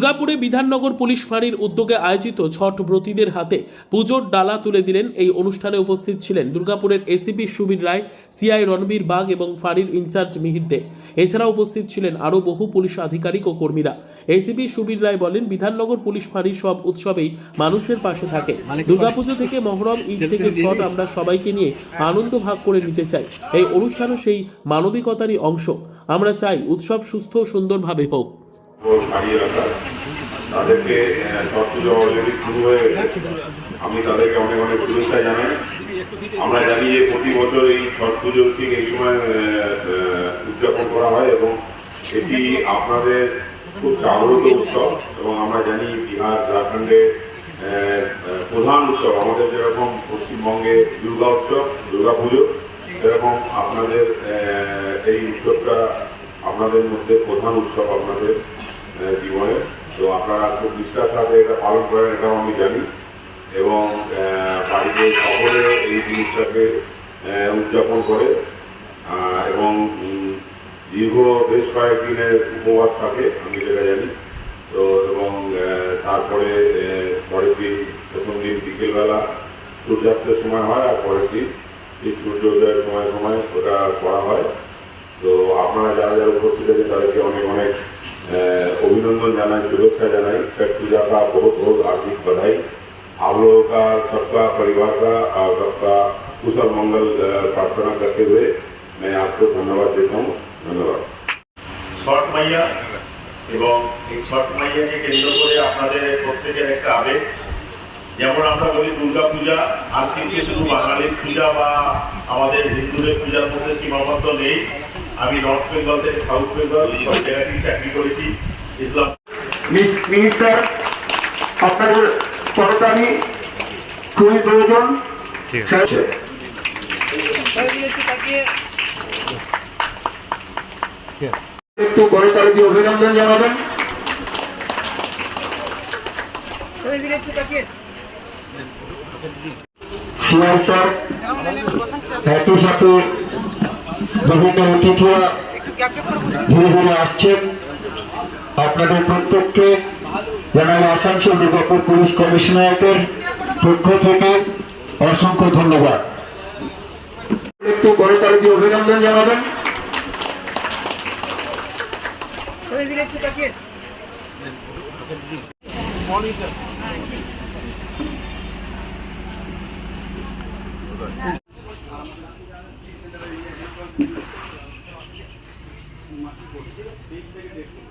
দুর্গাপুরে বিধাননগর পুলিশ ফাঁড়ির উদ্যোগে আয়োজিত ছট ব্রতীদের হাতে পুজোর ডালা তুলে দিলেন এই অনুষ্ঠানে উপস্থিত ছিলেন দুর্গাপুরের এসিপি সুবীর রায় সিআই রণবীর বাগ এবং ফাঁড়ির ইনচার্জ মিহির দে। এছাড়া উপস্থিত ছিলেন আরও বহু পুলিশ আধিকারিক ও কর্মীরা। এসিপি সুবীর রায় বলেন বিধাননগর পুলিশ ফাঁড়ির সব উৎসবেই মানুষের পাশে থাকে। দুর্গাপুজো থেকে মহরম ঈদ থেকে ছট আমরা সবাইকে নিয়ে আনন্দ ভাগ করে নিতে চাই। এই অনুষ্ঠানও সেই মানবিকতারই অংশ। আমরা চাই উৎসব সুস্থ ও সুন্দরভাবে হোক। তাদেরকে পুজো অলরেডি শুরু হয়ে গেছে। আমি তাদেরকে অনেক অনেক শুভেচ্ছা জানাই। আমরা জানি যে প্রতি বছর এই ছট পুজো ঠিক এই সময় উদযাপন করা হয় এবং এটি আপনাদের খুব জাগ্রত উৎসব এবং আমরা জানি বিহার আহ, প্রধান উৎসব। আমাদের যেরকম পশ্চিমবঙ্গে দুর্গা উৎসব দুর্গা পুজো সেরকম আপনাদের এই উৎসবটা আপনাদের মধ্যে প্রধান উৎসব আপনাদের। আপনারা খুব নিষ্ঠার সাথে এটা পালন করেন এটাও আমি জানি। এবং বাড়িতে সকলে এই জিনিসটাকে উদযাপন করে। এবং দীর্ঘ বেশ কয়েকদিনের উপবাস থাকে, আমি যেটা জানি। তো, এবং তারপরে পরের দিন প্রথম দিন বিকেলবেলা সূর্যাস্তের সময় হয় আর পরের দিন সূর্যোদয়ের সময় সময় ওটা করা হয়। তো, আপনারা যারা যারা উপস্থিত আছে তাদেরকে অনেক অনেক अभिनंदन जानाई शुभेच्छा जानाई छठ पूजा का बहुत बहुत हार्दिक बधाई आप लोगों का सबका परिवार का और सबका कुशल मंगल अह, प्रार्थना करते हुए मैं आपको धन्यवाद देता हूँ धन्यवाद ছট মাইয়া এবং এই ছট মাইয়াকে কেন্দ্র করে আপনাদের প্রত্যেকের একটা আবেগ যেমন আমরা বলি দুর্গা পূজা আর কিন্তু শুধু বাঙালির পূজা বা আমাদের হিন্দুদের পূজার মধ্যে সীমাবদ্ধ নেই আমি নর্থ বেঙ্গল থেকে সাউথ বেঙ্গল সব জায়গাতেই চাকরি করেছি ইসলাম। মিনিস্টার আপনাদের খুবই প্রয়োজন। একটু অভিনন্দন জানাবেন। একই সাথে বিভিন্ন অতিথিরা ধীরে ধীরে আসছেন। আপনাদের প্রত্যেককে জানাই আসানসোল দুর্গাপুর পুলিশ কমিশনারেটের পক্ষ থেকে অসংখ্য ধন্যবাদ। একটু করতালি দিয়ে অভিনন্দন জানাবেন। দেখুন